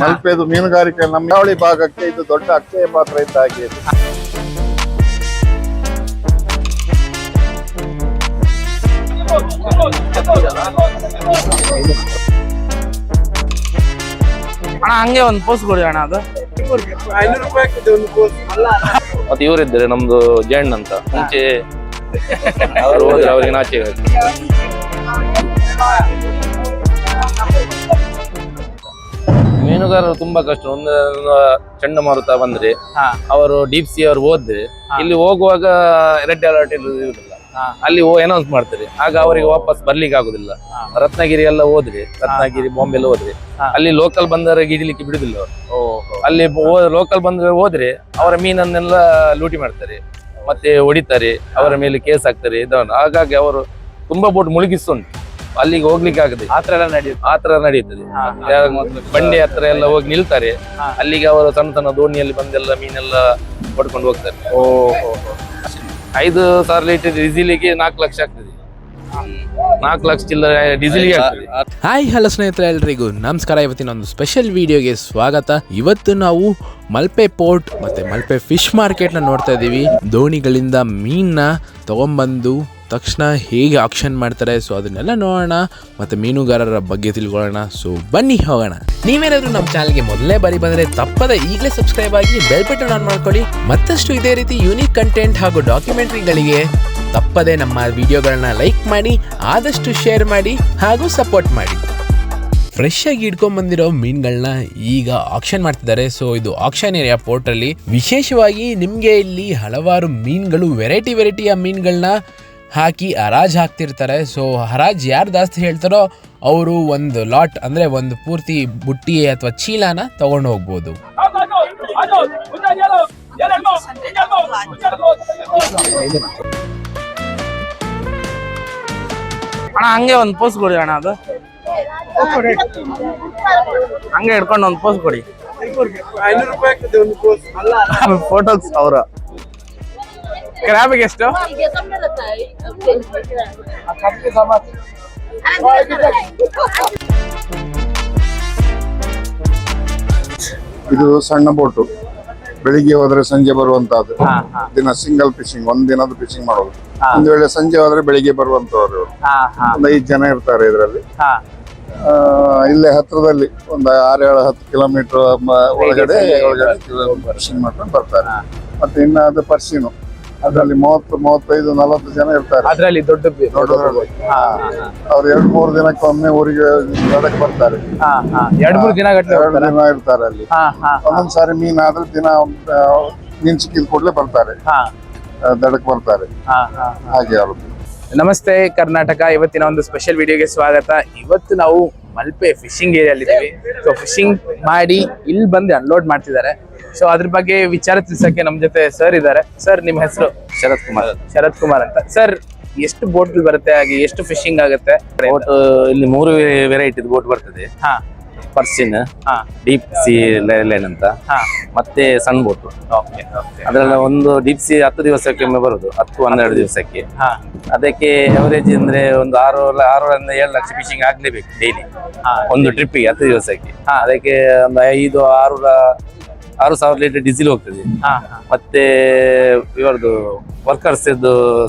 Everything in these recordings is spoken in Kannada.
ಮಲ್ಪೆದು ಮೀನುಗಾರಿಕೆ ನಮ್ಮ ಕರಾವಳಿ ಭಾಗಕ್ಕೆ ಇದು ದೊಡ್ಡ ಅಕ್ಷಯ ಪಾತ್ರ ಇದ್ದ ಹಾಗೆ. ಇದೆ. ಅಣ್ಣ ಹಂಗೆ ಒಂದು ಪೋಸ್ ಕೊಡಿ ಅಣ್ಣ ಅದು. ಮತ್ತೆ ಇವರಿದ್ದಾರೆ ನಮ್ದು ಜೈಣ್ ಅಂತ. ಮುಂಚೆ ಅವ್ರು ಹೋದ್ರೆ ಅವರಿಗೆ ನಾಚೆ ಮೀನುಗಾರರು ತುಂಬಾ ಕಷ್ಟ. ಒಂದು ಚಂಡಮಾರುತ ಬಂದ್ರೆ ಹಾ. ಅವರು ಡೀಪ್ ಸಿ ಅವರು ಹೋದ್ರೆ ಇಲ್ಲಿ ಹೋಗುವಾಗ ರೆಡ್ ಅಲರ್ಟ್ ಇರುವುದಿಲ್ಲ. ಹಾ. ಅಲ್ಲಿ ಅನೌನ್ಸ್ ಮಾಡ್ತಾರೆ. ಆಗ ಅವರಿಗೆ ವಾಪಸ್ ಬರ್ಲಿಕ್ಕೆ ಆಗುದಿಲ್ಲ. ರತ್ನಗಿರಿ ಎಲ್ಲ ಹೋದ್ರೆ ರತ್ನಗಿರಿ ಬಾಂಬೆ ಎಲ್ಲ ಹೋದ್ರೆ ಹಾ. ಅಲ್ಲಿ ಲೋಕಲ್ ಬಂದವರಿಗೆ ಹಿಡಿಲಿಕ್ಕೆ ಬಿಡುದಿಲ್ಲ ಅವರು. ಅಲ್ಲಿ ಲೋಕಲ್ ಬಂದ್ರೆ ಹೋದ್ರೆ ಅವರ ಮೀನನ್ನೆಲ್ಲ ಲೂಟಿ ಮಾಡ್ತಾರೆ. ಮತ್ತೆ ಹೊಡಿತಾರೆ ಅವರ ಮೇಲೆ ಕೇಸ್ ಹಾಕ್ತಾರೆ ಇದನ್ನು. ಹಾಗಾಗಿ ಅವರು ತುಂಬಾ ಬೋಟ್ ಮುಳುಗಿಸ್ತುಂಟು ಅಲ್ಲಿಗೆ ಹೋಗ್ಲಿಕ್ಕೆ ಆಗದೆ ಆತರ ಎಲ್ಲ ನಡೆಯುತ್ತೆ. ಆತರ ಯಾ- ಬಂಡೆ ಹತ್ರ ಎಲ್ಲ ಹೋಗಿ ನಿಲ್ತಾರೆ. ಅಲ್ಲಿಗೆ ಅವರು ಸಣ್ಣ ಸಣ್ಣ ದೋಣಿಯಲ್ಲಿ ಬಂದೆಲ್ಲ ಮೀನೆಲ್ಲ ಪಡ್ಕೊಂಡು ಹೋಗ್ತಾರೆ. ಐದು ಸಾವಿರ ಲೀಟರ್ ಡೀಸಿಲಿಗೆ ನಾಲ್ಕು ಲಕ್ಷ ಆಗ್ತದೆ. ನಾಲ್ಕು ಲಕ್ಷ ಚಿಲ್ಲರೆ ಡೀಸೆಲ್ಗೆ ಆಗ್ತದೆ. ಹಾಯ್ ಹಲೋ ಸ್ನೇಹಿತರೆ ಎಲ್ರಿಗೂ ನಮಸ್ಕಾರ. ಇವತ್ತಿನ ಒಂದು ಸ್ಪೆಷಲ್ ವಿಡಿಯೋಗೆ ಸ್ವಾಗತ. ಇವತ್ತು ನಾವು ಮಲ್ಪೆ ಪೋರ್ಟ್ ಮತ್ತೆ ಮಲ್ಪೆ ಫಿಶ್ ಮಾರ್ಕೆಟ್ನ ನೋಡ್ತಾ ಇದ್ದೀವಿ ದೋಣಿಗಳಿಂದ ಮೀನ್ನ ತಗೊಂಬಂದು ತಕ್ಷಣ ಹೇಗೆ ಆಕ್ಷನ್ ಮಾಡ್ತಾರೆ ಸೊ ಅದನ್ನೆಲ್ಲ ನೋಡೋಣ. ಮತ್ತೆ ಮೀನುಗಾರರ ಬಗ್ಗೆ ತಿಳ್ಕೊಳ್ಳೋಣ ಸೊ ಬನ್ನಿ ಹೋಗೋಣ. ನೀವೇನಾದರೂ ನಮ್ಮ ಚಾನಲ್ಗೆ ಮೊದಲೇ ಬಾರಿ ಬಂದರೆ ತಪ್ಪದೆ ಈಗಲೇ ಸಬ್ಸ್ಕ್ರೈಬ್ ಆಗಿ ಬೆಲ್ ಬಟನ್ ಆನ್ ಮಾಡ್ಕೊಳ್ಳಿ. ಮತ್ತಷ್ಟು ಇದೇ ರೀತಿ ಯೂನಿಕ್ ಕಂಟೆಂಟ್ ಹಾಗೂ ಡಾಕ್ಯುಮೆಂಟ್ರಿಗಳಿಗೆ ತಪ್ಪದೆ ನಮ್ಮ ವಿಡಿಯೋಗಳನ್ನ ಲೈಕ್ ಮಾಡಿ, ಆದಷ್ಟು ಶೇರ್ ಮಾಡಿ ಹಾಗೂ ಸಪೋರ್ಟ್ ಮಾಡಿ. ಫ್ರೆಶ್ ಆಗಿ ಹಿಡ್ಕೊಂಡ್ ಬಂದಿರೋ ಮೀನುಗಳನ್ನ ಈಗ ಆಕ್ಷನ್ ಮಾಡ್ತಿದ್ದಾರೆ. ಸೊ ಇದು ಆಕ್ಷನ್ ಏರಿಯಾ ಪೋರ್ಟಲ್ಲಿ ವಿಶೇಷವಾಗಿ ನಿಮಗೆ ಇಲ್ಲಿ ಹಲವಾರು ಮೀನುಗಳು ವೆರೈಟಿ ವೆರೈಟಿಯ ಮೀನುಗಳನ್ನ ಹಾಕಿ ಹರಾಜ್ ಹಾಕ್ತಿರ್ತಾರೆ. ಸೊ ಹರಾಜ್ ಯಾರು ಜಾಸ್ತಿ ಹೇಳ್ತಾರೋ ಅವರು ಒಂದು ಲಾಟ್ ಅಂದರೆ ಒಂದು ಪೂರ್ತಿ ಬುಟ್ಟಿ ಅಥವಾ ಚೀಲನ ತಗೊಂಡು ಹೋಗ್ಬೋದು. ಅಣ್ಣ ಹಂಗೆ ಒಂದು ಪೋಸ್ ಕೊಡಿ ಅಣ್ಣ ಅದು. ಹಂಗೆ ಹಿಡ್ಕೊಂಡು ಒಂದು ಪೋಸ್ ಕೊಡಿ. ಫೋಟೋಸ್ ಅವರ. ಕ್ರ್ಯಾಬಿಗೆ ಎಷ್ಟು. ಇದು ಸಣ್ಣ ಬೋಟು. ಬೆಳಿಗ್ಗೆ ಹೋದ್ರೆ ಸಂಜೆ ಬರುವಂತಹದ್ದು. ದಿನ ಸಿಂಗಲ್ ಫಿಶಿಂಗ್ ಒಂದ್ ದಿನದ ಫಿಶಿಂಗ್ ಮಾಡೋದು. ಒಂದ್ ವೇಳೆ ಸಂಜೆ ಹೋದ್ರೆ ಬೆಳಿಗ್ಗೆ ಬರುವಂತವ್ರು ಒಂದ್ ಐದ್ ಜನ ಇರ್ತಾರೆ ಇದರಲ್ಲಿ. ಇಲ್ಲೇ ಹತ್ರದಲ್ಲಿ ಒಂದು ಆರೇಳು ಹತ್ತು ಕಿಲೋಮೀಟರ್ ಒಳಗಡೆ ಒಳಗಡೆ ಫಿಶಿಂಗ್ ಮಾಡ್ಕೊಂಡು ಬರ್ತಾರೆ. ಮತ್ತೆ ಇನ್ನ ಅದು ಪರ್ಸಿನು. ಅದರಲ್ಲಿ ಮೂವತ್ತು ಮೂವತ್ತೈದು ನಲವತ್ತು ಜನ ಇರ್ತಾರೆ. ಅದರಲ್ಲಿ ದೊಡ್ಡ ಹಾ ಅವ್ರು ಎರಡ್ ಮೂರು ದಿನಕ್ಕೊಮ್ಮೆ ಊರಿಗೆ ದಡಕ್ಕೆ ಬರ್ತಾರೆ. ಹಾ ಹಾ. ಎರಡ್ ಮೂರು ದಿನ ಎರಡು ದಿನ ಇರ್ತಾರೆ ಅಲ್ಲಿ. ಒಂದೊಂದ್ ಸಾರಿ ಮೀನ್ ಆದ್ರೆ ದಿನ ಮೀನ್ ಸಿಕ್ಕಿದ ಕೂಡಲೇ ಬರ್ತಾರೆ. ದಡಕ್ಕೆ ಬರ್ತಾರೆ. ಹಾ ಹಾ ಹಾಗೆ ಅವ್ರದ್ದು. ನಮಸ್ತೆ ಕರ್ನಾಟಕ. ಇವತ್ತಿನ ಒಂದು ಸ್ಪೆಷಲ್ ವಿಡಿಯೋಗೆ ಸ್ವಾಗತ. ಇವತ್ತು ನಾವು ಮಲ್ಪೆ ಫಿಶಿಂಗ್ ಏರಿಯಲ್ಲಿ ಇದ್ದೀವಿ. ಸೊ ಫಿಶಿಂಗ್ ಮಾಡಿ ಇಲ್ಲಿ ಬಂದು ಅನ್ಲೋಡ್ ಮಾಡ್ತಿದ್ದಾರೆ. ಸೊ ಅದ್ರ ಬಗ್ಗೆ ವಿಚಾರ ತಿಳಿಸಕ್ಕೆ ನಮ್ಮ ಜೊತೆ ಸರ್ ಇದ್ದಾರೆ. ಸರ್ ನಿಮ್ಮ ಹೆಸರು? ಶರತ್ ಕುಮಾರ್. ಶರತ್ ಕುಮಾರ್ ಅಂತ. ಸರ್ ಎಷ್ಟು ಬೋಟ್ ಬರುತ್ತೆ ಹಾಗೆ ಎಷ್ಟು ಫಿಶಿಂಗ್ ಆಗುತ್ತೆ? ಬೋಟ್ ಇಲ್ಲಿ ಮೂರು ವೆರೈಟಿ ಬೋಟ್ ಬರ್ತದೆ. ಹಾ. ಪರ್ಸಿನ್ ಹಾ. ಡೀಪ್ ಸಿ ಲೈನ್ ಅಂತ. ಹಾ. ಮತ್ತೆ ಸಣ್ಣ ಬೋಟ್. ಅದ್ರಲ್ಲಿ ಒಂದು ಡೀಪ್ ಸಿ ಹತ್ತು ದಿವಸಕ್ಕೊಮ್ಮೆ ಬರುದು ಹತ್ತು ಹನ್ನೆರಡು ದಿವಸಕ್ಕೆ. ಹಾ. ಅದಕ್ಕೆ ಅವರೇಜ್ ಅಂದ್ರೆ ಒಂದು ಆರು ಆರರಿಂದ ಏಳು ಲಕ್ಷ ಫಿಶಿಂಗ್ ಆಗ್ಲೇಬೇಕು ಡೈಲಿ ಹಾ. ಒಂದು ಟ್ರಿಪ್ಪಿಗೆ ಹತ್ತು ದಿವಸಕ್ಕೆ. ಅದಕ್ಕೆ ಒಂದು ಐದು ಆರು ಆರು ಸಾವಿರ ಲೀಟರ್ ಡೀಸೆಲ್ ಹೋಗ್ತದೆ. ಮತ್ತೆ ಇವರದು ವರ್ಕರ್ಸ್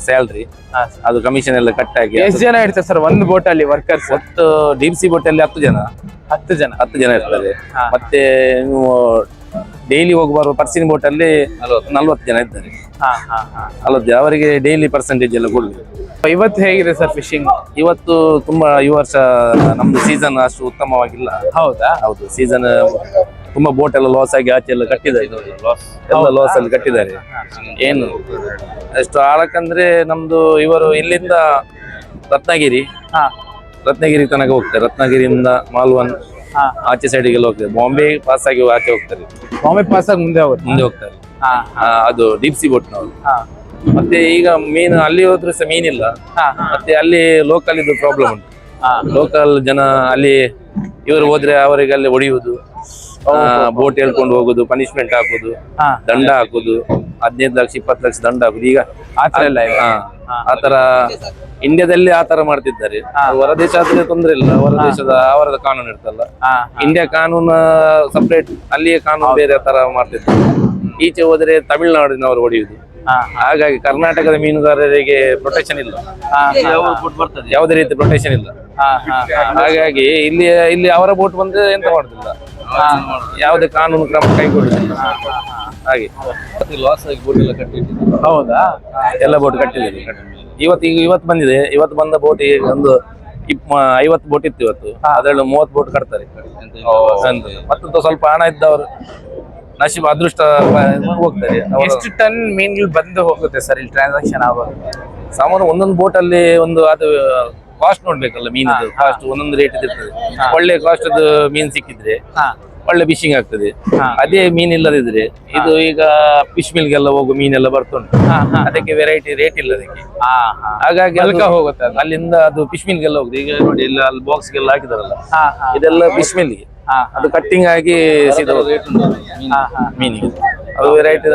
ಸ್ಯಾಲ್ರಿ ಹಾ ಅದು ಕಮಿಷನ್ ಎಲ್ಲ ಕಟ್ ಆಗಿ ಎಷ್ಟು ಜನ ಇರ್ತಾರೆ ಸರ್ ಒಂದು ಬೋಟ್ ಅಲ್ಲಿ ವರ್ಕರ್ಸ್ ಒಟ್ಟು ಡಿ ಸಿ ಬೋಟ್ ಅಲ್ಲಿ ಹತ್ತು ಜನ. ಹತ್ತು ಜನ. ಹತ್ತು ಜನ ಇರ್ತಾರೆ ಮತ್ತೆ ನೀವು ಡೈಲಿ ಹೋಗಿ ಬರುವ ಪರ್ಸಿನ್ ಬೋಟ್ ಅಲ್ಲಿ ನಲ್ವತ್ತು. ಜನ ಇದ್ದಾರೆ. ಹಾ ಹಾ ಹಾ. ನಲ್ವತ್ತು ಜನ. ಅವರಿಗೆ ಡೈಲಿ ಪರ್ಸೆಂಟೇಜ್ ಎಲ್ಲ ಕೊಡ್ಲಿ. ಇವತ್ತು ಹೇಗಿದೆ ಸರ್ ಫಿಶಿಂಗ್ ಇವತ್ತು ತುಂಬಾ ಈ ವರ್ಷ ನಮ್ದು ಸೀಸನ್ ಅಷ್ಟು ಉತ್ತಮವಾಗಿಲ್ಲ. ಹೌದಾ? ಹೌದು ಸೀಸನ್ ತುಂಬಾ ಬೋಟ್ ಎಲ್ಲ ಲಾಸ್ ಆಗಿ ಆಚೆ ಎಲ್ಲ ಕಟ್ಟಿದ್ದಾರೆ. ಎಲ್ಲ ಲಾಸ್ ಅಲ್ಲಿ ಕಟ್ಟಿದ್ದಾರೆ. ಏನು? ಎಷ್ಟು ಆಳಕ್ಕಂದ್ರೆ ನಮ್ದು ಇವರು ಇಲ್ಲಿಂದ ರತ್ನಗಿರಿ. ರತ್ನಗಿರಿ ತನಕ ಹೋಗ್ತಾರೆ. ರತ್ನಗಿರಿಯಿಂದ ಮಾಲ್ವನ್ ಆಚೆ ಸೈಡಿಗೆಲ್ಲ ಹೋಗ್ತಾರೆ. ಬಾಂಬೆ ಪಾಸ್ ಆಗಿ ಆಚೆ ಹೋಗ್ತಾರೆ. ಬಾಂಬೆ ಪಾಸ್ ಆಗಿ ಮುಂದೆ ಮುಂದೆ ಹೋಗ್ತಾರೆ. ಅದು ಡೀಪ್ ಸಿ ಬೋಟ್ನವರು ಮತ್ತೆ ಈಗ ಮೀನು ಅಲ್ಲಿ ಹೋದ್ರು ಸಹ ಮೀನಿಲ್ಲ ಮತ್ತೆ ಅಲ್ಲಿ ಲೋಕಲ್ ಇದು ಪ್ರಾಬ್ಲಮ್ ಉಂಟು. ಲೋಕಲ್ ಜನ ಅಲ್ಲಿ ಇವರು ಹೋದ್ರೆ ಅವರಿಗೆ ಅಲ್ಲಿ ಹೊಡೆಯುವುದು. ಬೋಟ್ ಹೇಳ್ಕೊಂಡು ಹೋಗುದು ಪನಿಷ್ಮೆಂಟ್ ಹಾಕುದು ದಂಡ ಹಾಕುದು ಹದಿನೈದು ಲಕ್ಷ ಇಪ್ಪತ್ತು ಲಕ್ಷ ದಂಡ ಹಾಕುದು. ಈಗ ಆತರ. ಆತರ ಇಂಡಿಯಾದಲ್ಲಿ ಆತರ ಮಾಡ್ತಿದ್ದಾರೆ. ಹೊರದೇಶ ಆದ್ರೆ ತೊಂದ್ರೆ ಇಲ್ಲ ಹೊರದೇಶದ ಅವರದ ಕಾನೂನು ಇರ್ತಲ್ಲ. ಇಂಡಿಯಾ ಕಾನೂನು ಸಪ್ರೇಟ್ ಅಲ್ಲಿಯ ಕಾನೂನು ಬೇರೆ ತರ ಮಾಡ್ತಿದ್ದಾರೆ. ಈಚೆ ಹೋದ್ರೆ ತಮಿಳುನಾಡಿನವರು ಹೊಡೆಯುದು. ಹಾಗಾಗಿ ಕರ್ನಾಟಕದ ಮೀನುಗಾರರಿಗೆ ಪ್ರೊಟೆಕ್ಷನ್ ಇಲ್ಲ. ಯಾವುದೇ ರೀತಿ ಪ್ರೊಟೆಕ್ಷನ್ ಇಲ್ಲ. ಹಾಗಾಗಿ ಇಲ್ಲಿ ಇಲ್ಲಿ ಅವರ ಬೋಟ್ ಬಂದ್ರೆ ಎಂತ ಮಾಡುದಿಲ್ಲ. ಯಾವುದೇ ಕಾನೂನು ಕ್ರಮ ಕೈಗೊಳ್ಳುದಿಲ್ಲ ಹಾಗೆ. ಲಾಸ್ ಆಗಿ ಬೋಟ್ ಎಲ್ಲ ಕಟ್ಟಿದ್ದೀವಿ ಹೌದಾ? ಎಲ್ಲ ಬೋಟ್ ಕಟ್ಟಿದ್ದೀವಿ. ಇವತ್ತು ಈಗ ಇವತ್ತು ಬಂದಿದೆ. ಇವತ್ತು ಬಂದ ಬೋಟ್ ಈಗ ಒಂದು ಇಪ್ ಐವತ್ತು ಬೋಟ್ ಇತ್ತು ಇವತ್ತು. ಅದರಲ್ಲಿ ಮೂವತ್ತು ಬೋಟ್ ಕಟ್ತಾರೆ. ಮತ್ತೊಂದು ಸ್ವಲ್ಪ ಹಣ ಇದ್ದವರು ನಶೀಬ್ ಅದೃಷ್ಟ ಹೋಗ್ತಾರೆ. ಎಷ್ಟು ಟನ್ ಮೀನುಗಳು ಬಂದು ಹೋಗುತ್ತೆ ಸರ್ ಇಲ್ಲಿ ಟ್ರಾನ್ಸಾಕ್ಷನ್ ಆಗೋದು ಸಾಮಾನು ಒಂದೊಂದು ಬೋಟ್ ಅಲ್ಲಿ ಒಂದು ಅದು ಕಾಸ್ಟ್ ನೋಡ್ಬೇಕಲ್ಲ ಮೀನ್ ಕಾಸ್ಟ್ ಒಂದೊಂದು ರೇಟ್ ಇರ್ತದೆ ಒಳ್ಳೆ ಕಾಸ್ಟ್ ಮೀನ್ ಸಿಕ್ಕಿದ್ರೆ ಒಳ್ಳೆ ಫಿಶಿಂಗ್ ಆಗ್ತದೆ. ಅದೇ ಮೀನ್ ಇಲ್ಲದಿದ್ರೆ ಇದು ಈಗ ಫಿಶ್ ಮಿಲ್ಗೆಲ್ಲ ಹೋಗೋ ಮೀನೆಲ್ಲ ಬರ್ತುಂಟು. ಅದಕ್ಕೆ ವೆರೈಟಿ ರೇಟ್ ಇಲ್ಲ ಅದಕ್ಕೆ. ಹಾಗಾಗಿ ಅಲ್ಕ ಹೋಗುತ್ತೆ ಅಲ್ಲಿಂದ ಅದು ಫಿಶ್ ಮಿಲ್ಗೆಲ್ಲ ಹೋಗುದು. ಈಗ ನೋಡಿ ಇಲ್ಲ ಅಲ್ಲಿ ಬಾಕ್ಸ್ ಗೆಲ್ಲ ಹಾಕಿದಾರಲ್ಲ. ಇದೆಲ್ಲ ಫಿಶ್ ಮಿಲ್ಗೆ. ಅದು ಕಟ್ಟಿಂಗ್ ಆಗಿ ಸೀದಾ ಮೀನಿಗೆ. ಅದು ವೆರೈಟಿ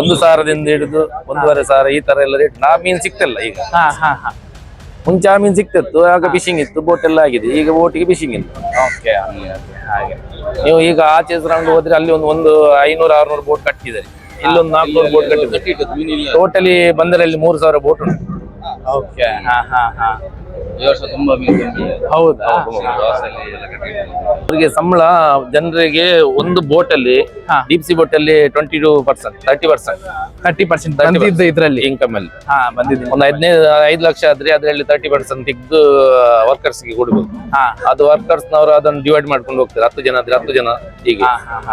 ಒಂದು ಸಾವಿರದಿಂದ ಹಿಡಿದು ಒಂದೂವರೆ ಸಾವಿರ ಈ ತರ ಎಲ್ಲ ರೇಟ್ ನಾ ಮೀನ್ ಸಿಕ್ತಲ್ಲ ಈಗ. ಮುಂಚೆ ಆ ಮೀನು ಸಿಕ್ತಿತ್ತು ಆಗ ಫಿಶಿಂಗ್ ಇತ್ತು ಬೋಟ್ ಎಲ್ಲ ಆಗಿದೆ. ಈಗ ಬೋಟಿಗೆ ಫಿಶಿಂಗ್ ಇಲ್ಲ. ಓಕೆ ಹಾಗೆ ನೀವು ಈಗ ಆಚೆ ರೌಂಡ್ ಹೋದ್ರೆ ಅಲ್ಲಿ ಒಂದು ಒಂದು ಐನೂರು ಆರ್ನೂರು ಬೋಟ್ ಕಟ್ಟಿದ್ದಾರೆ. ಇಲ್ಲೊಂದು ನಾಲ್ಕುನೂರು ಬೋಟ್ ಕಟ್ಟಿದ್ದಾರೆ. ಟೋಟಲಿ ಬಂದರಲ್ಲಿ ಮೂರು ಸಾವಿರ ಬೋಟ್ ಉಂಟು. ಓಕೆ ಹಾ ಹಾ ಹಾ. ಈ ವರ್ಷ ತುಂಬಾ ಹೌದಾ? ಅವರಿಗೆ ಸಂಬಳ ಜನರಿಗೆ ಒಂದು ಬೋಟ್ ಅಲ್ಲಿ deep sea deep sea boat ಅಲ್ಲಿ twenty two percent thirty percent thirty percent ಬಂದಿದ್ದು ಇದ್ರಲ್ಲಿ? ಇನ್ಕಮ್ ಅಲ್ಲಿ. ಬಂದಿದ್ದು ಒಂದು ಹದಿನೈದು ಐದು ಲಕ್ಷ ಆದ್ರೆ ಅದರಲ್ಲಿ ತರ್ಟಿ ಪರ್ಸೆಂಟ್ ತೆಗೆದು ವರ್ಕರ್ಸ್ಗೆ ಕೊಡ್ಬೇಕು ಹಾ. ಅದು ವರ್ಕರ್ಸ್ ನವರು ಅದನ್ನು ಡಿವೈಡ್ ಮಾಡ್ಕೊಂಡು ಹೋಗ್ತಾರೆ. ಹತ್ತು ಜನ ಆದ್ರೆ ಹತ್ತು ಜನ ಈಗ.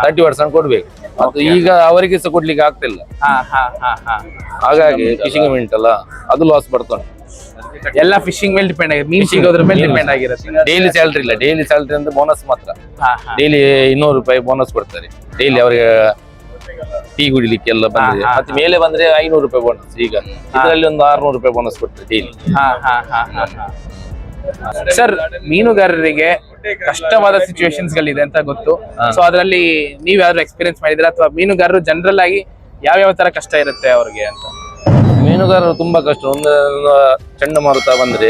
ತರ್ಟಿ ಪರ್ಸೆಂಟ್ ಕೊಡ್ಬೇಕು. ಮತ್ತು ಈಗ ಅವರಿಗೆ ಸಹ ಕೊಡ್ಲಿಕ್ಕೆ ಆಗ್ತಿಲ್ಲ. ಹಾ ಹಾ ಹಾ ಹಾ. ಹಾಗಾಗಿ ಫಿಶಿಂಗ್ ಅಲ್ಲ ಅದು ಲಾಸ್ ಬರ್ತದೆ ಎಲ್ಲ ಫಿಶಿಂಗ್ ಮೇಲೆ ಡಿಪೆಂಡ್ ಆಗಿದೆ. ಮೀನ್ ಸಿಗೋದ್ರ ಮೇಲೆ ಡಿಪೆಂಡ್ ಆಗಿರುತ್ತೆ ಡೈಲಿ ಸ್ಯಾಲ್ರಿ ಇಲ್ಲ. ಡೈಲಿ ಸ್ಯಾಲ್ರಿ ಅಂದ್ರೆ ಬೋನಸ್ ಮಾತ್ರ. ಡೈಲಿ ಇನ್ನೂರು ರೂಪಾಯಿ ಬೋನಸ್ ಕೊಡ್ತಾರೆ. ಡೈಲಿ ಅವರಿಗೆ ಟೀ ಕುಡಿಲಿಕ್ಕೆಲ್ಲ ಬಂದಿದೆ. ಮತ್ತೆ ಮೇಲೆ ಬಂದ್ರೆ ಐನೂರು ರೂಪಾಯಿ ಬೋನಸ್ ಈಗ. ಇದರಲ್ಲಿ ಒಂದು ಆರ್ನೂರು ರೂಪಾಯಿ ಬೋನಸ್ ಕೊಡ್ತಾರೆ ಡೈಲಿ ಸರ್ ಮೀನುಗಾರರಿಗೆ ಕಷ್ಟವಾದ ಸಿಚುವೇಶನ್ಸ್ ಗಳಿದೆ ಅಂತ ಗೊತ್ತು. ಸೊ ಅದರಲ್ಲಿ ನೀವ್ ಯಾವ್ದಾದ್ರು ಎಕ್ಸ್ಪೀರಿಯನ್ಸ್ ಮಾಡಿದ್ರೆ ಅಥವಾ ಮೀನುಗಾರರು ಜನರಲ್ ಆಗಿ ಯಾವ ಯಾವ ತರ ಕಷ್ಟ ಇರುತ್ತೆ ಅವ್ರಿಗೆ ಅಂತ? ಮೀನುಗಾರರು ತುಂಬಾ ಕಷ್ಟ. ಒಂದು ಚಂಡಮಾರುತ ಬಂದ್ರೆ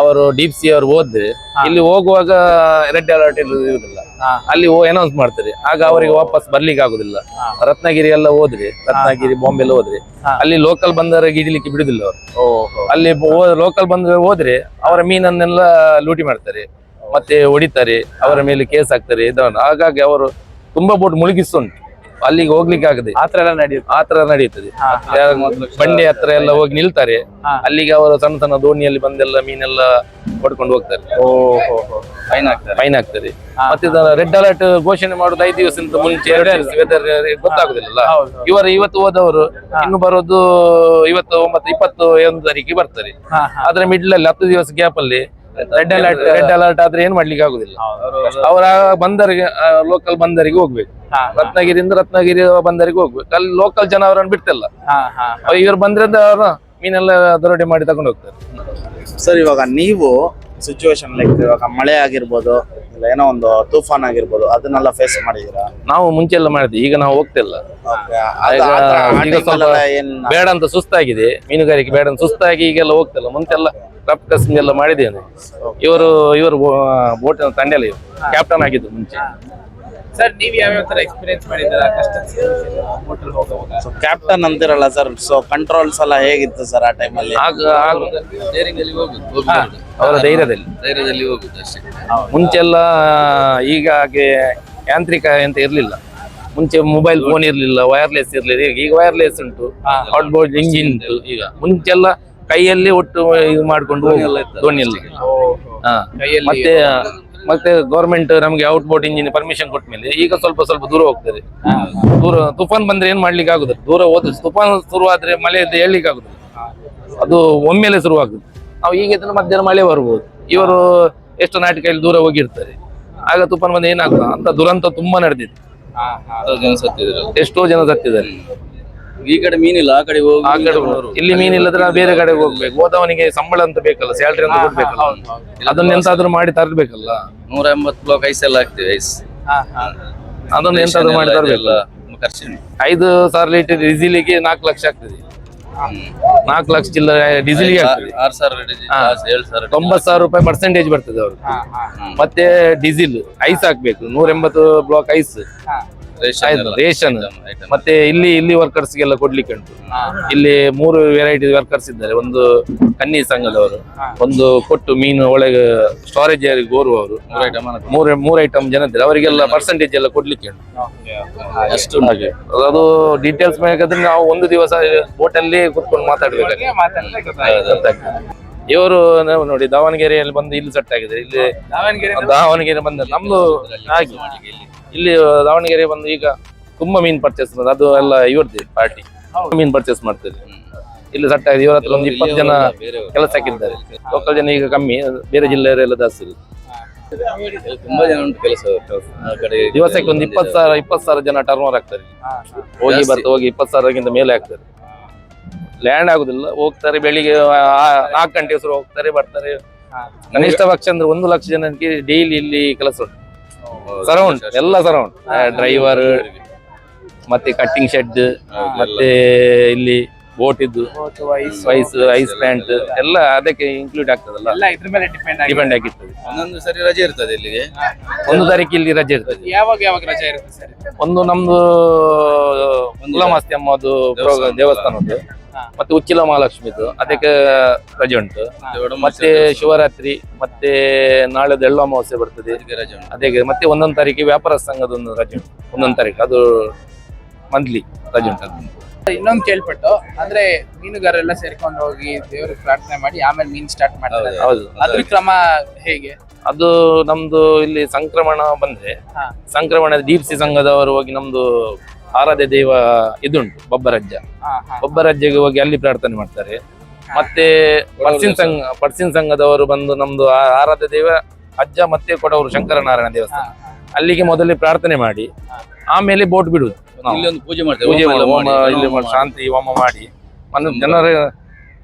ಅವರು ಡೀಪ್ ಸಿ ಅವರು ಹೋದ್ರೆ ಇಲ್ಲಿ ಹೋಗುವಾಗ ರೆಡ್ ಅಲರ್ಟ್ ಇರುವುದಿಲ್ಲ. ಅಲ್ಲಿ ಅನೌನ್ಸ್ ಮಾಡ್ತಾರೆ. ಆಗ ಅವರಿಗೆ ವಾಪಸ್ ಬರ್ಲಿಕ್ಕೆ ಆಗುದಿಲ್ಲ. ರತ್ನಗಿರಿ ಎಲ್ಲ ಹೋದ್ರೆ ರತ್ನಗಿರಿ ಬಾಂಬೆ ಎಲ್ಲ ಹೋದ್ರೆ ಅಲ್ಲಿ ಲೋಕಲ್ ಬಂದವರಿಗೆ ಗಿಡಲಿಕ್ಕೆ ಬಿಡುದಿಲ್ಲ ಅವರು. ಅಲ್ಲಿ ಲೋಕಲ್ ಬಂದ ಹೋದ್ರೆ ಅವರ ಮೀನನ್ನೆಲ್ಲ ಲೂಟಿ ಮಾಡ್ತಾರೆ. ಮತ್ತೆ ಹೊಡಿತಾರೆ ಅವರ ಮೇಲೆ ಕೇಸ್ ಹಾಕ್ತಾರೆ ಇದನ್ನು. ಹಾಗಾಗಿ ಅವರು ತುಂಬಾ ಬೋಟ್ ಮುಳುಗಿಸ್ತುಂಟು ಅಲ್ಲಿಗೆ ಹೋಗ್ಲಿಕ್ಕೆ ಆಗದೆ. ಆತರ ಎಲ್ಲ ನಡೆಯುತ್ತೆ. ಆತರ ತರ ನಡೆಯುತ್ತದೆ. ಬಂಡೆ ಹತ್ರ ಎಲ್ಲ ಹೋಗಿ ನಿಲ್ತಾರೆ. ಅಲ್ಲಿಗೆ ಅವರು ಸಣ್ಣ ಸಣ್ಣ ದೋಣಿಯಲ್ಲಿ ಬಂದೆಲ್ಲ ಮೀನೆಲ್ಲ ಹೊಡ್ಕೊಂಡು ಹೋಗ್ತಾರೆ. ಫೈನ್ ಆಗ್ತದೆ. ಫೈನ್ ಆಗ್ತದೆ. ಮತ್ತೆ ರೆಡ್ ಅಲರ್ಟ್ ಘೋಷಣೆ ಮಾಡುದು ಐದು ದಿವಸದಿಂದ ಮುಂಚೆ ವೆದರ್ ಗೊತ್ತಾಗುದಿಲ್ಲ. ಇವರು ಇವತ್ತು ಹೋದವರು ಇನ್ನು ಬರೋದು ಇವತ್ತು ಒಂಬತ್ತು ಇಪ್ಪತ್ತು ಒಂದು ತಾರೀಕಿಗೆ ಬರ್ತಾರೆ. ಆದ್ರೆ ಮಿಡ್ಲ್ ಅಲ್ಲಿ ಹತ್ತು ದಿವಸ ಗ್ಯಾಪ್ ಅಲ್ಲಿ ರೆಡ್ ಅಲರ್ಟ್ ರೆಡ್ ಅಲರ್ಟ್ ಆದ್ರೆ ಏನ್ ಮಾಡ್ಲಿಕ್ಕೆ ಆಗುದಿಲ್ಲ ಅವರ ಬಂದರಿಗೆ ಲೋಕಲ್ ಬಂದರಿಗೆ ಹೋಗ್ಬೇಕು. ರತ್ನಗಿರಿಯಿಂದ ರತ್ನಗಿರಿ ಬಂದರಿಗೆ ಹೋಗ್ಬೇಕು. ಅಲ್ಲಿ ಲೋಕಲ್ ಜನ ಅವರನ್ನು ಬಿಡ್ತಿಲ್ಲ. ಇವರು ಬಂದ್ರೆ ಅವ್ರು ಮೀನೆಲ್ಲ ದರೋಡೆ ಮಾಡಿ ತಗೊಂಡು ಹೋಗ್ತಾರೆ. ಸರ್ ಇವಾಗ ನೀವು ಸಿಚುವೇಶನ್ ಲೈಕ್ ಇವಾಗ ಮಳೆ ಆಗಿರ್ಬೋದು ಇಲ್ಲ ಏನೋ ಒಂದು ತೂಫಾನ್ ಆಗಿರ್ಬೋದು ಅದನ್ನೆಲ್ಲ ಫೇಸ್ ಮಾಡಿದೀರಾ ನಾವು ಮುಂಚೆ ಎಲ್ಲ ಮಾಡಿದ್ವಿ ಈಗ ನಾವು ಹೋಗ್ತಿಲ್ಲ. ಬೇಡ ಅಂತ ಸುಸ್ತಾಗಿದೆ ಮೀನುಗಾರಿಕೆ ಬೇಡ ಅಂತ ಸುಸ್ತಾಗಿ ಈಗೆಲ್ಲ ಹೋಗ್ತಿಲ್ಲ. ಮುಂಚೆಲ್ಲ ರಫ್ ಕಸ್ಮ್ ಎಲ್ಲ ಮಾಡಿದ್ದೇನೆ. ಇವರು ಇವರು ಬೋಟ್ ತಂಡೆಲ್ಲ ಇವರು. ಕ್ಯಾಪ್ಟನ್ ಆಗಿದ್ದು ಮುಂಚೆ. ಸರ್ ನೀವ್ ಯಾವ ಯಾವ ತರ ಎಕ್ಸ್ಪೀರಿಯನ್ಸ್ ಮಾಡಿದ್ದೀರಾ ಕಷ್ಟ ಹೋಟೆಲ್ ಹೋಗುವಾಗ? ಕ್ಯಾಪ್ಟನ್ ಅಂತಿರಲ್ಲ ಸರ್ ಸೊ ಕಂಟ್ರೋಲ್ಸ್ ಎಲ್ಲ ಹೇಗಿತ್ತು ಸರ್ ಆ ಟೈಮಲ್ಲಿ ಆಗ ಆಗ. ಅವರ ಧೈರ್ಯದಲ್ಲಿ. ಧೈರ್ಯದಲ್ಲಿ ಹೋಗುದು ಅಷ್ಟೇ. ಮುಂಚೆಲ್ಲ ಈಗ ಹಾಗೆ ಯಾಂತ್ರಿಕ ಅಂತ ಇರ್ಲಿಲ್ಲ. ಮುಂಚೆ ಮೊಬೈಲ್ ಫೋನ್ ಇರ್ಲಿಲ್ಲ ವೈರ್ಲೆಸ್ ಇರ್ಲಿಲ್ಲ. ಈಗ- ಈಗ ವೈರ್ಲೆಸ್ ಉಂಟು. ಔಟ್ಬೋರ್ಡ್ ಇಂಜಿನ್ ಉಂಟು. ಈಗ ಮುಂಚೆಲ್ಲ ಕೈಯಲ್ಲಿ ಒಟ್ಟು ಇದು ಮಾಡ್ಕೊಂಡು ದೋಣಿ ಎಲ್ಲ ಹಾ. ಕೈಯಲ್ಲಿ ಮತ್ತೆ ಮತ್ತೆ ಗೌರ್ಮೆಂಟ್ ನಮಗೆ ಔಟ್ ಬೋರ್ಡ್ ಇಂಜಿನ್ ಪರ್ಮಿಷನ್ ಕೊಟ್ಟ ಮೇಲೆ ಈಗ ಸ್ವಲ್ಪ ಸ್ವಲ್ಪ ದೂರ ಹೋಗ್ತದೆ. ದೂರ ತುಫಾನ್ ಬಂದ್ರೆ ಏನ್ ಮಾಡ್ಲಿಕ್ಕೆ ಆಗುದಿಲ್ಲ ದೂರ ಹೋದ್ರೆ ತುಫಾನ್ ಶುರು ಆದ್ರೆ ಮಳೆ ಅಂತ ಹೇಳಲಿಕ್ಕೆ ಆಗುದಿಲ್ಲ ಅದು ಒಮ್ಮೆಲೆ ಶುರು ಆಗುದು ನಾವು ಈಗ ಇದ್ರೆ ಮಧ್ಯಾಹ್ನ ಮಳೆ ಬರ್ಬೋದು. ಇವರು ಎಷ್ಟು ನಾಟಿಕಲ್ಲಿ ದೂರ ಹೋಗಿರ್ತಾರೆ. ಆಗ ತುಫಾನ್ ಬಂದ್ರೆ ಏನಾಗ್ತದೆ? ಅಂತ ದುರಂತ ತುಂಬಾ ನಡೆದಿತ್ತು ಎಷ್ಟೋ ಜನ ಸತ್ತಿದ್ದಾರೆ. ಈ ಕಡೆ ಮೀನಿಲ್ಲ ಆ ಕಡೆ ಹೋಗಿ ಆ ಕಡೆ ಇಲ್ಲಿ ಮೀನ್ ಇಲ್ಲದ್ರೆ ನಾವು ಬೇರೆ ಕಡೆ ಹೋಗ್ಬೇಕು. ಹೋದವನಿಗೆ ಸಂಬಳ ಅಂತ ಬೇಕಲ್ಲ ಸ್ಯಾಲ್ರಿ ಅಂತ ಕೊಡ್ಬೇಕಲ್ಲ. ಅದನ್ನ ಎಂತಾದ್ರೂ ಮಾಡಿ ತರ್ಬೇಕಲ್ಲ. ನೂರ ಎಂಬತ್ತು ಬ್ಲಾಕ್ ಐಸ್ ಎಲ್ಲ ಆಗ್ತದೆ ಐಸ್ ಅದನ್ನ ಎಂತಾದ್ರೂ ಮಾಡಿ ತರ್ಬೇಕಲ್ಲ ಖರ್ಚು ಐದು ಸಾವಿರ ಲೀಟರ್ ಡೀಸೆಲಿಗೆ ನಾಲ್ಕು ಲಕ್ಷ ಆಗ್ತದೆ. ನಾಲ್ಕು ಲಕ್ಷ ಚಿಲ್ಲರೆ ಡೀಸೆಲ್ಗೆ ಆಗ್ತದೆ. ಆರ್ ಸಾವಿರ ಡಿಜಿ- ಏಳು ಸಾವಿರ ತೊಂಬತ್ತು ಸಾವಿರ ರೂಪಾಯಿ ಪರ್ಸೆಂಟೇಜ್ ಬರ್ತದೆ ಅವ್ರಿಗೆ ಮತ್ತೆ ಡೀಸೆಲ್ ಐಸ್ ಹಾಕ್ಬೇಕು. ನೂರ ಎಂಬತ್ತು ಬ್ಲಾಕ್ ಐಸ್ ಹಾ. Ration ration. ಮತ್ತೆ ಇಲ್ಲಿ ಇಲ್ಲಿ ವರ್ಕರ್ಸ್ ಗೆಲ್ಲ ಕೊಡ್ಲಿಕ್ಕೆ ಉಂಟು ಇಲ್ಲಿ ಮೂರು ವೆರೈಟಿ ವರ್ಕರ್ಸ್ ಇದ್ದಾರೆ. ಒಂದು ಕನ್ನಿ ಸಂಘದವರು ಒಂದು ಕೊಟ್ಟು ಮೀನು ಒಳಗೆ ಸ್ಟೋರೇಜ್ ಗೋರುವವರು ಮೂರು ಮೂರು ಮೂರು ಐಟಮ್ ಜನ ಇದ್ದಾರೆ ಅವರಿಗೆಲ್ಲ ಪರ್ಸೆಂಟೇಜ್ ಎಲ್ಲ ಕೊಡ್ಲಿಕ್ಕೆ ಉಂಟು ಅಷ್ಟು ಹಾಗೆ. ಅದು ಡೀಟೇಲ್ಸ್ ಬೇಕಾದ್ರೆ ನಾವು ಒಂದು ದಿವಸ ಹೋಟೆಲ್ಲಿ ಕುತ್ಕೊಂಡು ಮಾತಾಡ್ಬೇಕು. ಇವರು ನಾವು ನೋಡಿ ದಾವಣಗೆರೆಯಲ್ಲಿ ಬಂದು ಇಲ್ಲಿ ಸೆಟ್ ಆಗಿದೆ ಇಲ್ಲಿ ದಾವಣಗೆರೆ ದಾವಣಗೆರೆ ಬಂದ ನಮ್ದು ಹಾಗೆ. ಇಲ್ಲಿ ದಾವಣಗೆರೆ ಬಂದು ಈಗ ತುಂಬಾ ಮೀನ್ ಪರ್ಚೇಸ್ ಮಾಡೋದು. ಅದು ಎಲ್ಲ ಇವ್ರದ್ದು ಪಾರ್ಟಿ ಮೀನ್ ಪರ್ಚೇಸ್ ಮಾಡ್ತಾರೆ ಇಲ್ಲಿ ಸಟ್ಟ ಇವ್ರ ಹತ್ರ ಒಂದು ಇಪ್ಪತ್ತು ಜನ ಕೆಲಸ ಹಾಕಿದ್ದಾರೆ ಲೋಕಲ್ ಜನ ಈಗ ಕಮ್ಮಿ. ಬೇರೆ ಜಿಲ್ಲೆಯವರೆಲ್ಲ ಜಾಸ್ತಿ ಇದೆ. ತುಂಬಾ ಜನ ಉಂಟು ಕೆಲಸ ದಿವಸಕ್ಕೆ ಒಂದು ಇಪ್ಪತ್ತು ಸಾವಿರ ಇಪ್ಪತ್ತು ಸಾವಿರ ಜನ ಟರ್ನ್ ಓವರ್ ಆಗ್ತಾರೆ. ಹೋಗಿ. ಬರ್ತಾ ಹೋಗಿ ಇಪ್ಪತ್ತು ಸಾವಿರಕ್ಕಿಂತ ಮೇಲೆ ಆಗ್ತಾರೆ ಲ್ಯಾಂಡ್ ಆಗುದಿಲ್ಲ. ಹೋಗ್ತಾರೆ ಬೆಳಿಗ್ಗೆ ನಾಲ್ಕು ಗಂಟೆ ಹೆಸರು ಹೋಗ್ತಾರೆ ಬರ್ತಾರೆ. ಕನಿಷ್ಠ ಪಕ್ಷ ಅಂದ್ರೆ ಒಂದು ಲಕ್ಷ ಜನಕ್ಕೆ ಡೈಲಿ ಇಲ್ಲಿ ಕೆಲಸ ಉಂಟು. ಸರೌಂಡ್ ಎಲ್ಲ ಸರೌಂಡ್ ಡ್ರೈವರ್ ಮತ್ತೆ ಕಟ್ಟಿಂಗ್ ಶೆಡ್ ಮತ್ತೆ ಇಲ್ಲಿ ಬೋಟ್ ಇದ್ದು ಐಸ್ ಐಸ್ ಪ್ಯಾಂಟ್ ಎಲ್ಲ ಅದಕ್ಕೆ ಇನ್ಕ್ಲೂಡ್ ಆಗ್ತದಲ್ಲ? ಎಲ್ಲ ಇದ್ರ ಮೇಲೆ ಡಿಪೆಂಡ್ ಆಗಿ ಡಿಪೆಂಡ್ ಆಗಿರ್ತದೆ. ಒಂದೊಂದು ಸರಿ ರಜೆ ಇರ್ತದೆ ಇಲ್ಲಿಗೆ. ಒಂದು ತಾರೀಕು ಇಲ್ಲಿ ರಜೆ ಇರ್ತದೆ. ಯಾವಾಗ ಯಾವಾಗ ರಜೆ ಇರುತ್ತೆ ಸರ್? ಒಂದು ನಮ್ದು ಗುಲಾಮಸ್ತಿ ಅಮ್ಮದು ದೇವಸ್ಥಾನದ್ದು. ಮತ್ತೆ ಉಚ್ಚಿಲ ಮಹಾಲಕ್ಷ್ಮಿದು ಅದಕ್ಕೆ ರಜೆ ಉಂಟು. ಮತ್ತೆ ಶಿವರಾತ್ರಿ ಮತ್ತೆ ನಾಳೆ ಎಳ್ಳು ಅಮಾವಾಸ್ಯೆ ಬರ್ತದೆ. ಅದೇ ಮತ್ತೆ ಒಂದೊಂದು ತಾರೀಕಿಗೆ ವ್ಯಾಪಾರ ಸಂಘದ ಒಂದು ರಜೆ ಉಂಟು. ಒಂದೊಂದು ತಾರೀಕು ಅದು ಮಂತ್ಲಿ ರಜೆ ಉಂಟು. ಅದು. ಇನ್ನೊಂದು ಕೇಳ್ಪಟ್ಟು ಅಂದ್ರೆ ಮೀನುಗಾರರೆಲ್ಲ ಸೇರ್ಕೊಂಡು ಹೋಗಿ ದೇವ್ರಿಗೆ ಪ್ರಾರ್ಥನೆ ಮಾಡಿ ಆಮೇಲೆ ಮೀನ್ ಸ್ಟಾರ್ಟ್ ಮಾಡ್ತಾರೆ. ಹೌದು ಅದ್ರ ಕ್ರಮ ಹೇಗೆ? ಅದು ನಮ್ದು ಇಲ್ಲಿ ಸಂಕ್ರಮಣ ಬಂದ್ರೆ. ಸಂಕ್ರಮಣ ದೀಪ್ಸಿ ಸಂಘದವರು ಹೋಗಿ ನಮ್ದು ಆರಾಧ್ಯ ದೈವ ಇದುಂಟು ಬೊಬ್ಬರಜ್ಜ. ಬೊಬ್ಬರಜ್ಜೆಗೆ ಹೋಗಿ ಅಲ್ಲಿ ಪ್ರಾರ್ಥನೆ ಮಾಡ್ತಾರೆ. ಮತ್ತೆ ಪರ್ಸಿನ್ ಸಂಘ ಪರ್ಸಿನ್ ಸಂಘದವರು ಬಂದು ನಮ್ದು ಆ- ಆರಾಧ್ಯ ದೈವ ಅಜ್ಜ ಮತ್ತೆ ಕೊಡವರು ಶಂಕರನಾರಾಯಣ ದೇವಸ್ಥಾನ. ಅಲ್ಲಿಗೆ ಮೊದಲೇ ಪ್ರಾರ್ಥನೆ ಮಾಡಿ ಆಮೇಲೆ ಬೋಟ್ ಬಿಡುದು ನಾವು. ಇಲ್ಲಿ ಒಂದು ಪೂಜೆ ಮಾಡ್ತೇವೆ ಇಲ್ಲಿ. ಶಾಂತಿ ಹೋಮ ಮಾಡಿ. ಜನರು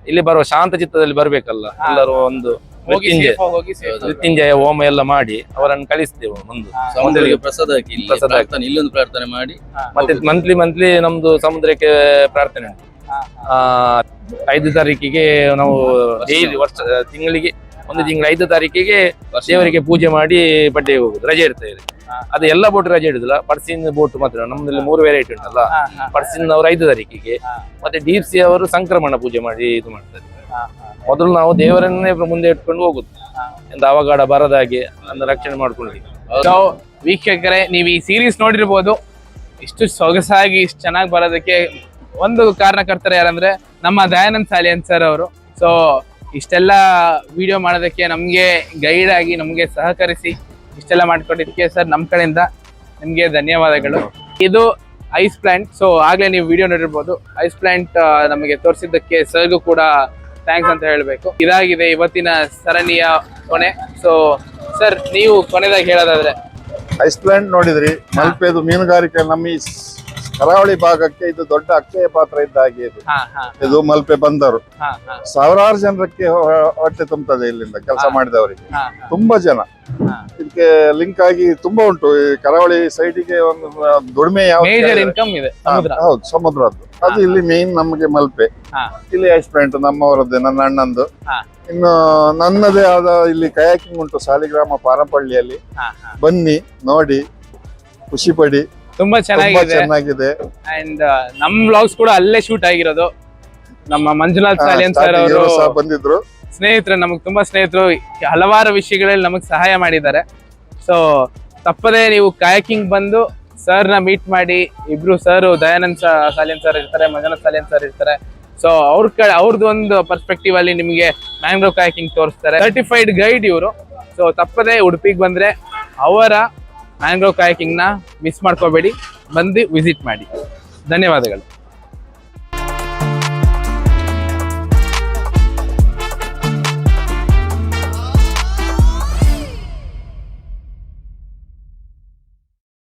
ಇಲ್ಲಿ ಬರುವ ಶಾಂತ ಚಿತ್ತದಲ್ಲಿ ಬರ್ಬೇಕಲ್ಲ ಎಲ್ಲರೂ ಒಂದು ಮೃತ್ಯುಂಜಯ ಹೋಮ ಎಲ್ಲ ಮಾಡಿ ಅವರನ್ನು ಕಳಿಸ್ತೇವೆ ಮುಂದೆ. ಸಮುದ್ರಕ್ಕೆ ಪ್ರಸಾದ ಹಾಕಿ ಇಲ್ಲಿ ಪ್ರಸಾದ ಇಲ್ಲೊಂದು ಪ್ರಾರ್ಥನೆ ಮಾಡಿ. ಮತ್ತೆ ಮಂತ್ಲಿ ಮಂತ್ಲಿ ನಮ್ದು ಸಮುದ್ರಕ್ಕೆ ಪ್ರಾರ್ಥನೆ ಉಂಟು. ಆ, ಐದು ತಾರೀಕಿಗೆ ನಾವು ಡೈಲಿ ವರ್ಷ ತಿಂಗಳಿಗೆ ಒಂದು ತಿಂಗಳ ಐದು ತಾರೀಕಿಗೆ ದೇವರಿಗೆ ಪೂಜೆ ಮಾಡಿ ಬಡ್ಡೆ ಹೋಗುದು ರಜೆ ಇರ್ತದೆ ಅದು ಎಲ್ಲ ಬೋಟ್ ರಜೆ ಇಡುದಿಲ್ಲ ಪರ್ಸಿನ್ ಬೋಟ್ ಮಾತ್ರ. ನಮ್ದಲ್ಲಿ ಮೂರು ವೆರೈಟಿ ಉಂಟಲ್ಲ. ಪರ್ಸಿನ್ ಅವರು ಐದು ತಾರೀಕಿಗೆ. ಮತ್ತೆ ಡೀಪ್ಸಿ ಅವರು ಸಂಕ್ರಮಣ ಪೂಜೆ ಮಾಡಿ ಇದು ಮಾಡ್ತಾರೆ. ಮೊದಲು ನಾವು ದೇವರನ್ನೇ ಮುಂದೆ ಇಟ್ಕೊಂಡು ಹೋಗುದು. ಎಂತ ಅವಘಡ ಬರದ ಹಾಗೆ ರಕ್ಷಣೆ ಮಾಡ್ಕೊಳ್ಳಿ ಸೊ ವೀಕ್ಷಕರೇ, ನೀವು ಈ ಸೀರೀಸ್ ನೋಡಿರ್ಬೋದು. ಇಷ್ಟು ಸೊಗಸಾಗಿ, ಇಷ್ಟು ಚೆನ್ನಾಗಿ ಬರೋದಕ್ಕೆ ಒಂದು ಕಾರಣಕರ್ತರು ಯಾರಂದ್ರೆ ನಮ್ಮ ದಯಾನಂದ್ ಸಾಲಿಯನ್ ಸರ್ ಅವರು. ಸೊ ಇಷ್ಟೆಲ್ಲ ವಿಡಿಯೋ ಮಾಡೋದಕ್ಕೆ ನಮಗೆ ಗೈಡ್ ಆಗಿ ನಮಗೆ ಸಹಕರಿಸಿ ಇಷ್ಟೆಲ್ಲ ಮಾಡ್ಕೊಂಡಿದ್ದಕ್ಕೆ ಸರ್ ನಮ್ಮ ಕಡೆಯಿಂದ ನಿಮಗೆ ಧನ್ಯವಾದಗಳು. ಇದು ಐಸ್ ಪ್ಲಾಂಟ್ ಸೊ ಆಗ್ಲೇ ನೀವು ವಿಡಿಯೋ ನೋಡಿರ್ಬೋದು. ಐಸ್ ಪ್ಲಾಂಟ್ ನಮಗೆ ತೋರಿಸಿದ್ದಕ್ಕೆ ಸರ್ಗೂ ಕೂಡ ಥ್ಯಾಂಕ್ಸ್ ಅಂತ ಹೇಳಬೇಕು. ಇದಾಗಿದೆ ಇವತ್ತಿನ ಸರಣಿಯ ಕೊನೆ. ಸೊ ಸರ್ ನೀವು ಕೊನೆದಾಗಿ ಹೇಳೋದಾದ್ರೆ. ಐಸ್ಲ್ಯಾಂಡ್ ನೋಡಿದ್ರಿ ಮಲ್ಪೆದು ಮೀನುಗಾರಿಕೆ ನಮ್ಮ ಈ ಕರಾವಳಿ ಭಾಗಕ್ಕೆ ಇದು ದೊಡ್ಡ ಅಕ್ಷಯ ಪಾತ್ರ ಇದ್ದ ಹಾಗೆ ಇದು. ಇದು ಮಲ್ಪೆ ಬಂದರು. ಸಾವಿರಾರು ಜನರಕ್ಕೆ ಹೊಟ್ಟೆ ತುಂಬುತ್ತದೆ ಇಲ್ಲಿಂದ ಕೆಲಸ ಮಾಡಿದವರಿಗೆ. ತುಂಬಾ ಜನ. ಇದಕ್ಕೆ ಲಿಂಕ್ ಆಗಿ ತುಂಬಾ ಉಂಟು. ಈ ಕರಾವಳಿ ಸೈಡಿಗೆ ಒಂದು ದುಡಿಮೆ ಯಾವ ಹೌದು ಸಮುದ್ರದ್ದು. ಅದು ಇಲ್ಲಿ ಮೇನ್ ನಮಗೆ ಮಲ್ಪೆ. ಇಲ್ಲಿ ಐಸ್ ಪ್ಲಾಂಟ್ ನಮ್ಮವರದ್ದೇ ನನ್ನ ಅಣ್ಣಂದು. ಇನ್ನು ನನ್ನದೇ ಆದ ಇಲ್ಲಿ ಕಯಾಕಿಂಗ್ ಉಂಟು ಸಾಲಿಗ್ರಾಮ ಪಾರಪಳ್ಳಿಯಲ್ಲಿ. ಬನ್ನಿ ನೋಡಿ ಖುಷಿ ಪಡಿ ತುಂಬಾ ಚೆನ್ನಾಗಿದೆ. ಚೆನ್ನಾಗಿದೆ. ಅಂಡ್ ನಮ್ ಬ್ಲಾಗ್ಸ್ ಕೂಡ ಅಲ್ಲೇ ಶೂಟ್ ಆಗಿರೋದು. ನಮ್ಮ ಮಂಜುನಾಥ್ ಸಾಲಿಯನ್ ಸರ್ ಅವರು ಬಂದಿದ್ರು. ಸ್ನೇಹಿತರು ನಮಗ್ ತುಂಬಾ ಸ್ನೇಹಿತರು. ಹಲವಾರು ವಿಷಯಗಳಲ್ಲಿ ನಮಗ್ ಸಹಾಯ ಮಾಡಿದ್ದಾರೆ. ಸೊ ತಪ್ಪದೆ ನೀವು ಕಾಯಕಿಂಗ್ ಬಂದು ಸರ್ನ ಮೀಟ್ ಮಾಡಿ ಇಬ್ರು ಸರ್ ದಯಾನಂದ್ ಸಾಲಿಯನ್ ಸರ್ ಇರ್ತಾರೆ ಮಂಜುನಾಥ್ ಸಾಲಿಯನ್ ಸರ್ ಇರ್ತಾರೆ. ಸೊ ಅವ್ರ ಕಡೆ ಅವ್ರದ್ದು ಒಂದು ಪರ್ಸ್ಪೆಕ್ಟಿವ್ ಅಲ್ಲಿ ನಿಮಗೆ ಮ್ಯಾಂಗ್ರೋವ್ ಕಾಯಕಿಂಗ್ ತೋರಿಸ್ತಾರೆ. ಸರ್ಟಿಫೈಡ್ ಗೈಡ್ ಇವರು. ಸೊ ತಪ್ಪದೆ ಉಡುಪಿಗೆ ಬಂದ್ರೆ ಅವರ ಮ್ಯಾಂಗ್ರೋವ್ ಕಾಯಕಿಂಗ್ನ ಮಿಸ್ ಮಾಡ್ಕೋಬೇಡಿ. ಬಂದು ವಿಸಿಟ್ ಮಾಡಿ. ಧನ್ಯವಾದಗಳು.